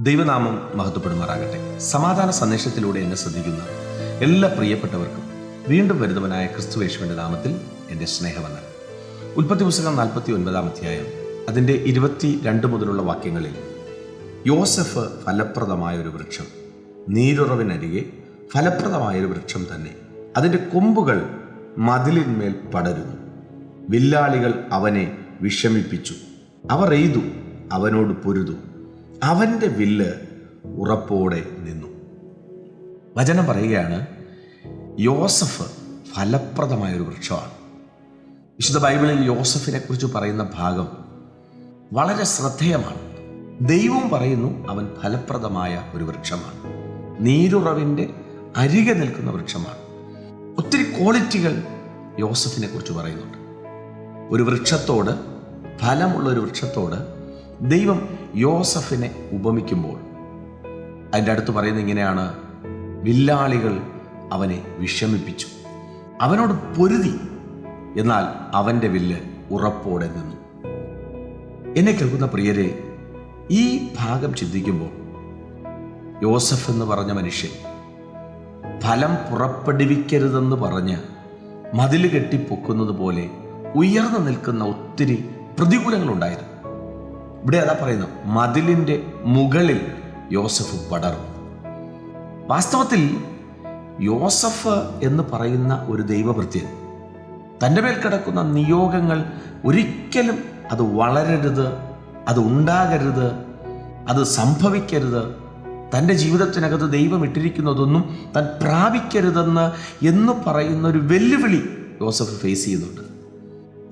ദൈവനാമം മഹത്വപ്പെടുമാറാകട്ടെ. സമാധാന സന്ദേശത്തിലൂടെ എന്നെ ശ്രദ്ധിക്കുന്ന എല്ലാ പ്രിയപ്പെട്ടവർക്കും വീണ്ടും വരുന്നവനായ ക്രിസ്തുവേശുവിന്റെ നാമത്തിൽ എന്റെ സ്നേഹവന്ദനം. ഉൽപ്പത്തി പുസ്തകം നാൽപ്പത്തി ഒൻപതാം അധ്യായം അതിന്റെ ഇരുപത്തി രണ്ട് മുതലുള്ള വാക്യങ്ങളിൽ യോസഫ് ഫലപ്രദമായ ഒരു വൃക്ഷം നീരുറവിനരികെ ഫലപ്രദമായ ഒരു വൃക്ഷം തന്നെ. അതിന്റെ കൊമ്പുകൾ മതിലിന്മേൽ പടരുന്നു. വില്ലാളികൾ അവനെ വിഷമിപ്പിച്ചു. അവർ എയ്തു അവനോട് പൊരുതു. അവന്റെ വില്ല് ഉറപ്പോടെ നിന്നു. വചനം പറയുകയാണ് യോസഫ് ഫലപ്രദമായ ഒരു വൃക്ഷമാണ്. വിശുദ്ധ ബൈബിളിൽ യോസഫിനെ കുറിച്ച് പറയുന്ന ഭാഗം വളരെ ശ്രദ്ധേയമാണ്. ദൈവം പറയുന്നു അവൻ ഫലപ്രദമായ ഒരു വൃക്ഷമാണ്. നീരുറവിന്റെ അരികെ നിൽക്കുന്ന വൃക്ഷമാണ്. ഒത്തിരി ക്വാളിറ്റികൾ യോസഫിനെ കുറിച്ച് പറയുന്നുണ്ട്. ഒരു വൃക്ഷത്തോട് ഫലമുള്ള ഒരു വൃക്ഷത്തോട് ദൈവം യോസഫിനെ ഉപമിക്കുമ്പോൾ. അതിന്റെ അടുത്ത് പറയുന്നത് ഇങ്ങനെയാണ്. വില്ലാളികൾ അവനെ വിഷമിപ്പിച്ചു. അവനോട് പൊരുതി. എന്നാൽ അവന്റെ വില്ല് ഉറപ്പോടെ നിന്നു. എന്നെ കേൾക്കുന്ന പ്രിയരെ ഈ ഭാഗം ചിന്തിക്കുമ്പോൾ യോസഫ് എന്ന് പറഞ്ഞ മനുഷ്യൻ ഫലം പുറപ്പെടുവിക്കരുതെന്ന് പറഞ്ഞ് മതിൽ കെട്ടിപ്പൊക്കുന്നത് പോലെ ഉയർന്നു നിൽക്കുന്ന ഒത്തിരി പ്രതികൂലങ്ങളുണ്ടായിരുന്നു. ഇവിടെ അതാ പറയുന്നത് മതിലിന്റെ മുകളിൽ യോസഫ് പടർന്നു. വാസ്തവത്തിൽ യോസഫ് എന്ന് പറയുന്ന ഒരു ദൈവഭൃത്യൻ തന്റെ മേൽ കിടക്കുന്ന നിയോഗങ്ങൾ ഒരിക്കലും അത് വളരരുത് അത് ഉണ്ടാകരുത് അത് സംഭവിക്കരുത്. തന്റെ ജീവിതത്തിനകത്ത് ദൈവം ഇട്ടിരിക്കുന്നതൊന്നും താൻ പ്രാപിക്കരുതെന്ന് എന്ന് പറയുന്ന ഒരു വെല്ലുവിളി യോസഫ് ഫേസ് ചെയ്യുന്നുണ്ട്.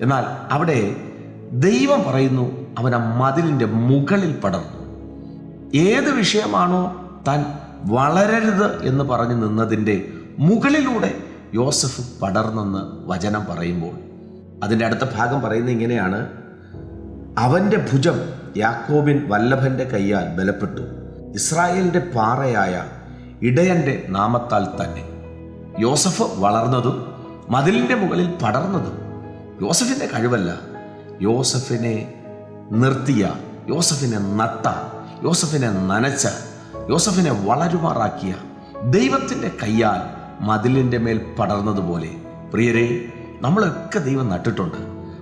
എന്നാൽ അവിടെ ദൈവം പറയുന്നു അവൻ ആ മതിലിന്റെ മുകളിൽ പടർന്നു. ഏത് വിഷയമാണോ താൻ വളരരുത് എന്ന് പറഞ്ഞു നിന്നതിന്റെ മുകളിലൂടെ യോസഫ് പടർന്നെന്ന് വചനം പറയുമ്പോൾ. അതിന്റെ അടുത്ത ഭാഗം പറയുന്നത് ഇങ്ങനെയാണ്. അവന്റെ ഭുജം യാക്കോബിൻ വല്ലഭന്റെ കയ്യാൽ ബലപ്പെട്ടു. ഇസ്രായേലിന്റെ പാറയായ ഇടയന്റെ നാമത്താൽ തന്നെ. യോസഫ് വളർന്നതും മതിലിന്റെ മുകളിൽ പടർന്നതും യോസഫിന്റെ കഴിവല്ല. യോസഫിനെ നിർത്തിയ യോസഫിനെ നട്ട യോസഫിനെ നനച്ച യോസഫിനെ വളരുമാറാക്കിയ ദൈവത്തിന്റെ കയ്യാൽ മതിലിന്റെ മേൽ പടർന്നതുപോലെ. പ്രിയരെ നമ്മളൊക്കെ ദൈവം നട്ടിട്ടുണ്ട്.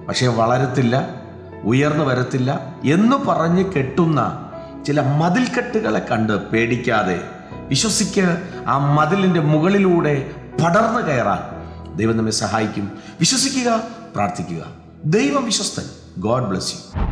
പക്ഷേ വളരത്തില്ല ഉയർന്നു വരത്തില്ല എന്ന് പറഞ്ഞ് കെട്ടുന്ന ചില മതിൽക്കെട്ടുകളെ കണ്ട് പേടിക്കാതെ വിശ്വസിക്ക് ആ മതിലിന്റെ മുകളിലൂടെ പടർന്നു കയറാൻ ദൈവം നമ്മെ സഹായിക്കും. വിശ്വസിക്കുക പ്രാർത്ഥിക്കുക. ദൈവം വിശ്വസ്തൻ. God bless you.